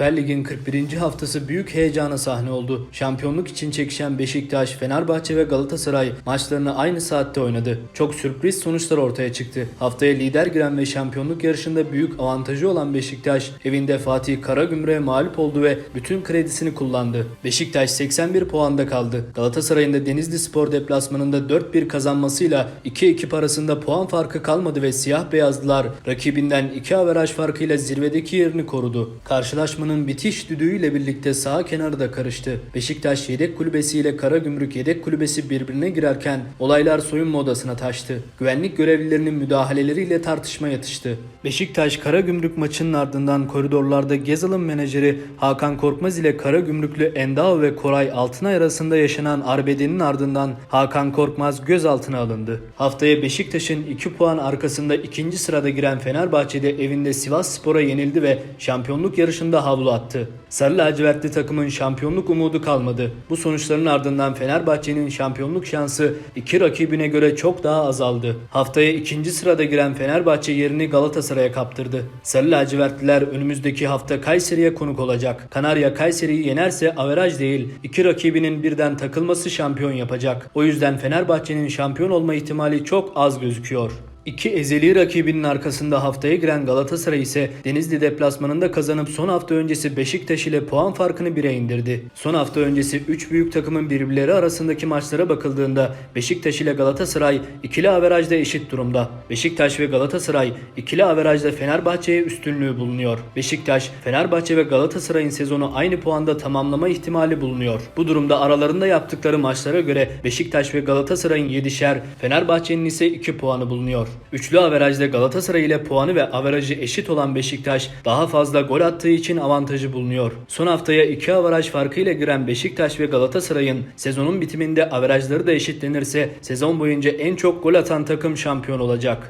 Süper Lig'in 41. haftası büyük heyecana sahne oldu. Şampiyonluk için çekişen Beşiktaş, Fenerbahçe ve Galatasaray maçlarını aynı saatte oynadı. Çok sürpriz sonuçlar ortaya çıktı. Haftaya lider giren ve şampiyonluk yarışında büyük avantajı olan Beşiktaş evinde Fatih Karagümrük'e mağlup oldu ve bütün kredisini kullandı. Beşiktaş 81 puanda kaldı. Galatasaray'ın da Denizli Spor deplasmanında 4-1 kazanmasıyla iki ekip arasında puan farkı kalmadı ve siyah beyazlılar rakibinden 2 averaj farkıyla zirvedeki yerini korudu. Karşılaşmanın bitiş düdüğüyle birlikte sağ kenarı da karıştı. Beşiktaş yedek kulübesi ile Karagümrük yedek kulübesi birbirine girerken olaylar soyunma odasına taştı. Güvenlik görevlilerinin müdahaleleriyle tartışma yatıştı. Beşiktaş Karagümrük maçının ardından koridorlarda Gezal'ın menajeri Hakan Korkmaz ile Karagümrüklü Endao ve Koray Altınay arasında yaşanan arbedenin ardından Hakan Korkmaz gözaltına alındı. Haftaya Beşiktaş'ın 2 puan arkasında ikinci sırada giren Fenerbahçe'de evinde Sivas Spor'a yenildi ve şampiyonluk yarışında havlu attı. Sarı lacivertli takımın şampiyonluk umudu kalmadı. Bu sonuçların ardından Fenerbahçe'nin şampiyonluk şansı iki rakibine göre çok daha azaldı. Haftaya ikinci sırada giren Fenerbahçe yerini Galatasaray'a kaptırdı. Sarı lacivertliler önümüzdeki hafta Kayseri'ye konuk olacak. Kanarya Kayseri'yi yenerse averaj değil, iki rakibinin birden takılması şampiyon yapacak. O yüzden Fenerbahçe'nin şampiyon olma ihtimali çok az gözüküyor. İki ezeli rakibinin arkasında haftaya giren Galatasaray ise Denizli deplasmanında kazanıp son hafta öncesi Beşiktaş ile puan farkını 1'e indirdi. Son hafta öncesi 3 büyük takımın birbirleri arasındaki maçlara bakıldığında Beşiktaş ile Galatasaray ikili averajda eşit durumda. Beşiktaş ve Galatasaray ikili averajda Fenerbahçe'ye üstünlüğü bulunuyor. Beşiktaş, Fenerbahçe ve Galatasaray'ın sezonu aynı puanda tamamlama ihtimali bulunuyor. Bu durumda aralarında yaptıkları maçlara göre Beşiktaş ve Galatasaray'ın 7'şer, Fenerbahçe'nin ise 2 puanı bulunuyor. Üçlü averajda Galatasaray ile puanı ve averajı eşit olan Beşiktaş daha fazla gol attığı için avantajı bulunuyor. Son haftaya 2 averaj farkıyla giren Beşiktaş ve Galatasaray'ın sezonun bitiminde averajları da eşitlenirse sezon boyunca en çok gol atan takım şampiyon olacak.